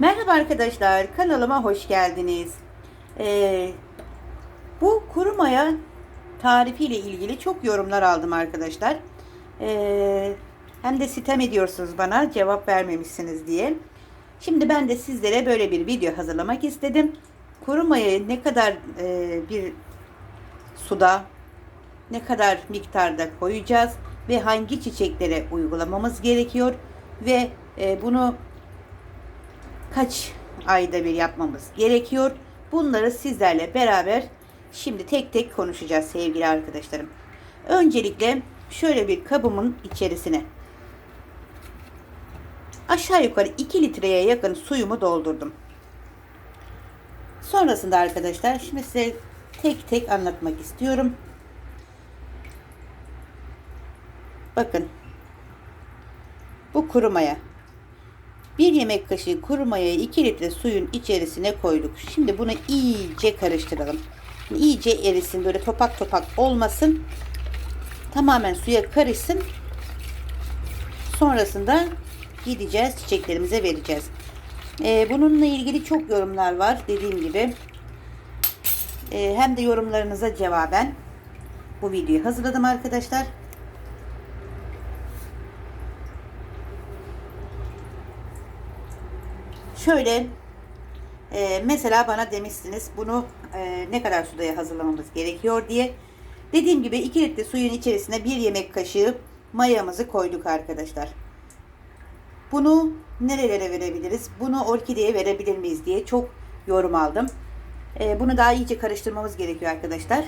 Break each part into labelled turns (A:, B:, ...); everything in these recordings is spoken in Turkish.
A: Merhaba arkadaşlar, kanalıma hoş geldiniz. Ee, bu kuru maya tarifiyle ilgili çok yorumlar aldım arkadaşlar. Ee, hem de sitem ediyorsunuz bana cevap vermemişsiniz diye. Şimdi ben de sizlere böyle bir video hazırlamak istedim. Kuru mayayı ne kadar e, bir suda, ne kadar miktarda koyacağız ve hangi çiçeklere uygulamamız gerekiyor ve e, bunu kaç ayda bir yapmamız gerekiyor. Bunları sizlerle beraber şimdi tek tek konuşacağız sevgili arkadaşlarım. Öncelikle şöyle bir kabımın içerisine aşağı yukarı 2 litreye yakın suyumu doldurdum. Sonrasında arkadaşlar şimdi size tek tek anlatmak istiyorum. Bakın. Bu kuru maya. 1 yemek kaşığı kuru mayayı 2 litre suyun içerisine koyduk. Şimdi bunu iyice karıştıralım. İyice erisin. Böyle topak topak olmasın. Tamamen suya karışsın. Sonrasında gideceğiz çiçeklerimize vereceğiz. Ee, bununla ilgili çok yorumlar var. Dediğim gibi ee, hem de yorumlarınıza cevaben bu videoyu hazırladım arkadaşlar. Şöyle e, mesela bana demişsiniz bunu e, ne kadar suda hazırlamamız gerekiyor diye. Dediğim gibi 2 litre suyun içerisine 1 yemek kaşığı mayamızı koyduk arkadaşlar. Bunu nerelere verebiliriz? Bunu orkideye verebilir miyiz diye çok yorum aldım. E, bunu daha iyice karıştırmamız gerekiyor arkadaşlar.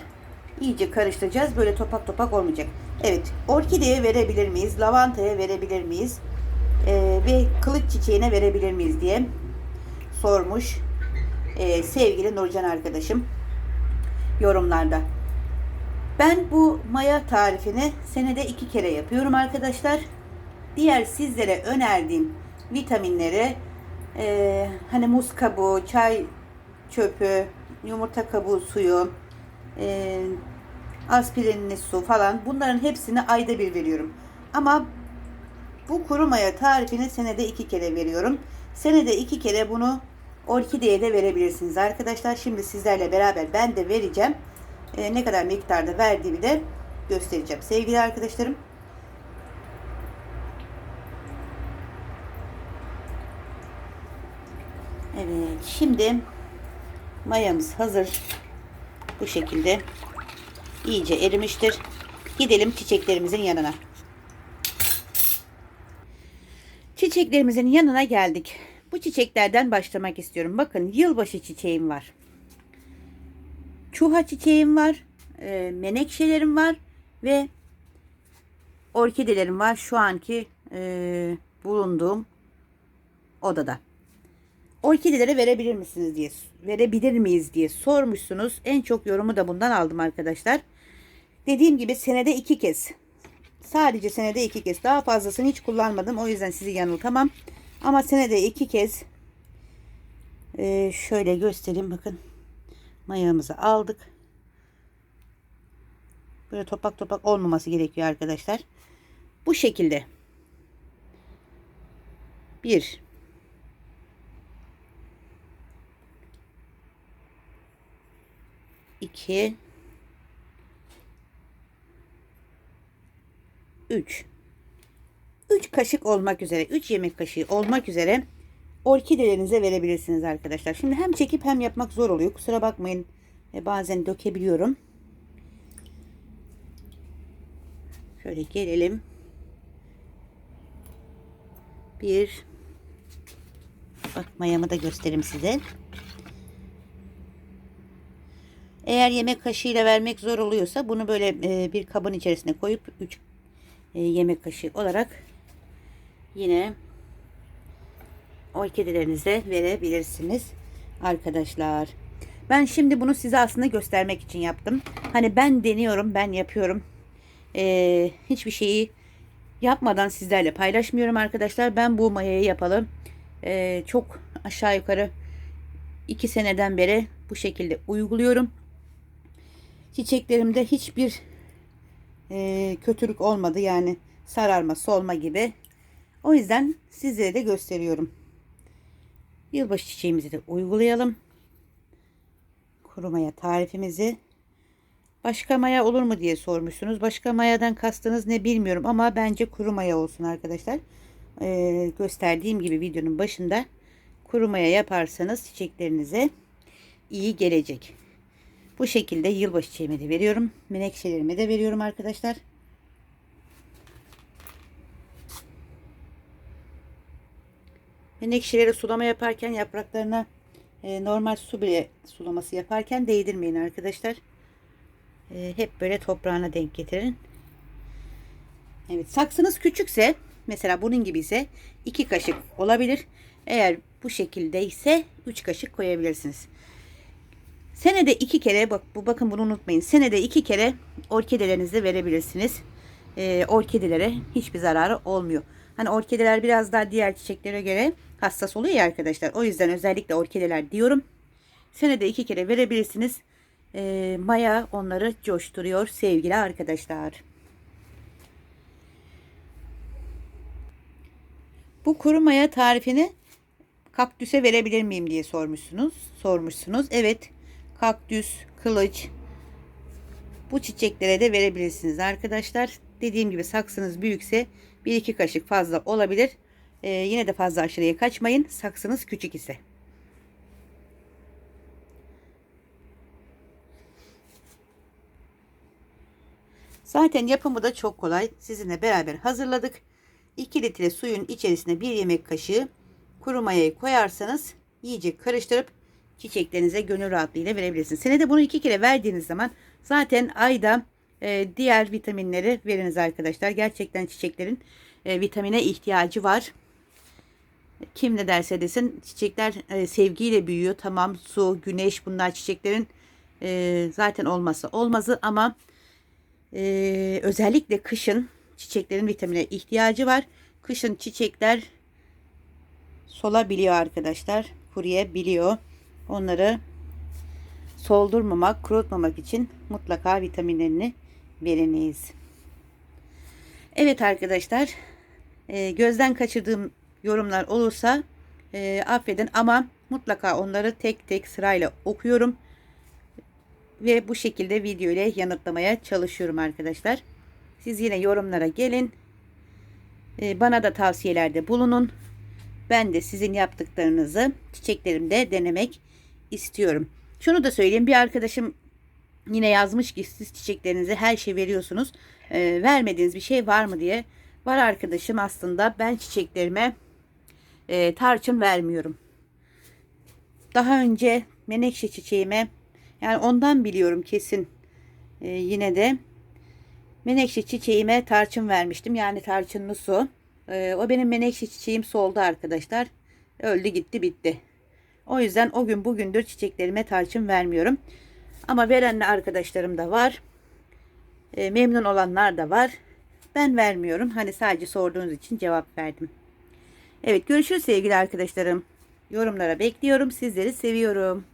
A: İyice karıştıracağız. Böyle topak topak olmayacak. Evet. Orkideye verebilir miyiz? Lavantaya verebilir miyiz? E, ve kılıç çiçeğine verebilir miyiz diye sormuş e, sevgili Nurcan arkadaşım yorumlarda. Ben bu maya tarifini senede iki kere yapıyorum arkadaşlar. Diğer sizlere önerdiğim vitaminleri e, hani muz kabuğu, çay çöpü, yumurta kabuğu suyu, e, aspirinli su falan bunların hepsini ayda bir veriyorum. Ama bu kuru maya tarifini senede iki kere veriyorum. Senede iki kere bunu orkideye de verebilirsiniz arkadaşlar. Şimdi sizlerle beraber ben de vereceğim. Ee, ne kadar miktarda verdiğimi de göstereceğim sevgili arkadaşlarım. Evet şimdi mayamız hazır. Bu şekilde iyice erimiştir. Gidelim çiçeklerimizin yanına. Çiçeklerimizin yanına geldik. Bu çiçeklerden başlamak istiyorum. Bakın yılbaşı çiçeğim var. Çuha çiçeğim var. E, menekşelerim var. Ve orkidelerim var. Şu anki e, bulunduğum odada. Orkidelere verebilir misiniz diye verebilir miyiz diye sormuşsunuz. En çok yorumu da bundan aldım arkadaşlar. Dediğim gibi senede iki kez Sadece senede iki kez. Daha fazlasını hiç kullanmadım. O yüzden sizi yanıltamam. Ama senede iki kez ee, şöyle göstereyim. Bakın mayamızı aldık. Böyle topak topak olmaması gerekiyor arkadaşlar. Bu şekilde. Bir. iki 3 3 kaşık olmak üzere 3 yemek kaşığı olmak üzere orkidelerinize verebilirsiniz arkadaşlar. Şimdi hem çekip hem yapmak zor oluyor. Kusura bakmayın. E, bazen dökebiliyorum. Şöyle gelelim. Bir bak mayamı da göstereyim size. Eğer yemek kaşığıyla vermek zor oluyorsa bunu böyle e, bir kabın içerisine koyup 3 e, yemek kaşığı olarak yine orkidelerinize verebilirsiniz arkadaşlar. Ben şimdi bunu size aslında göstermek için yaptım. Hani ben deniyorum, ben yapıyorum. Ee, hiçbir şeyi yapmadan sizlerle paylaşmıyorum arkadaşlar. Ben bu mayayı yapalım. Ee, çok aşağı yukarı 2 seneden beri bu şekilde uyguluyorum. Çiçeklerimde hiçbir e, kötülük olmadı. Yani sararma, solma gibi. O yüzden sizlere de gösteriyorum. Yılbaşı çiçeğimizi de uygulayalım. Kuru maya tarifimizi. Başka maya olur mu diye sormuşsunuz. Başka mayadan kastınız ne bilmiyorum ama bence kuru maya olsun arkadaşlar. Ee, gösterdiğim gibi videonun başında kuru maya yaparsanız çiçeklerinize iyi gelecek. Bu şekilde yılbaşı çiçeğimi de veriyorum. Menekşelerimi de veriyorum arkadaşlar. Menekşeleri sulama yaparken yapraklarına e, normal su bile sulaması yaparken değdirmeyin arkadaşlar. E, hep böyle toprağına denk getirin. Evet saksınız küçükse mesela bunun gibi ise 2 kaşık olabilir. Eğer bu şekilde ise 3 kaşık koyabilirsiniz. Senede iki kere bak bu bakın bunu unutmayın. Senede iki kere orkidelerinizi verebilirsiniz. Ee, orkidelere hiçbir zararı olmuyor. Hani orkideler biraz daha diğer çiçeklere göre hassas oluyor ya arkadaşlar. O yüzden özellikle orkideler diyorum. Senede iki kere verebilirsiniz. Ee, maya onları coşturuyor sevgili arkadaşlar. Bu kuru maya tarifini kaktüse verebilir miyim diye sormuşsunuz. Sormuşsunuz. Evet. Kaktüs, kılıç bu çiçeklere de verebilirsiniz arkadaşlar. Dediğim gibi saksınız büyükse 1-2 kaşık fazla olabilir. Ee, yine de fazla aşırıya kaçmayın. Saksınız küçük ise. Zaten yapımı da çok kolay. Sizinle beraber hazırladık. 2 litre suyun içerisine 1 yemek kaşığı kuru mayayı koyarsanız iyice karıştırıp çiçeklerinize gönül rahatlığıyla verebilirsiniz. Senede bunu iki kere verdiğiniz zaman zaten ayda e, diğer vitaminleri veriniz arkadaşlar. Gerçekten çiçeklerin e, vitamine ihtiyacı var. Kim ne derse desin çiçekler e, sevgiyle büyüyor. Tamam su, güneş bunlar çiçeklerin e, zaten olması olmazı ama özellikle kışın çiçeklerin vitamine ihtiyacı var. Kışın çiçekler solabiliyor arkadaşlar. Kuruyabiliyor. Onları soldurmamak, kurutmamak için mutlaka vitaminlerini veriniz. Evet arkadaşlar. E, gözden kaçırdığım yorumlar olursa e, affedin ama mutlaka onları tek tek sırayla okuyorum. Ve bu şekilde video ile yanıtlamaya çalışıyorum arkadaşlar. Siz yine yorumlara gelin. E, bana da tavsiyelerde bulunun. Ben de sizin yaptıklarınızı çiçeklerimde denemek istiyorum. Şunu da söyleyeyim. Bir arkadaşım yine yazmış ki siz çiçeklerinize her şey veriyorsunuz. E, vermediğiniz bir şey var mı diye. Var arkadaşım aslında ben çiçeklerime e, tarçın vermiyorum. Daha önce menekşe çiçeğime yani ondan biliyorum kesin e, yine de menekşe çiçeğime tarçın vermiştim. Yani tarçınlı su. E, o benim menekşe çiçeğim soldu arkadaşlar. Öldü gitti bitti. O yüzden o gün bugündür çiçeklerime tarçın vermiyorum. Ama verenli arkadaşlarım da var. E, memnun olanlar da var. Ben vermiyorum. Hani sadece sorduğunuz için cevap verdim. Evet görüşürüz sevgili arkadaşlarım. Yorumlara bekliyorum. Sizleri seviyorum.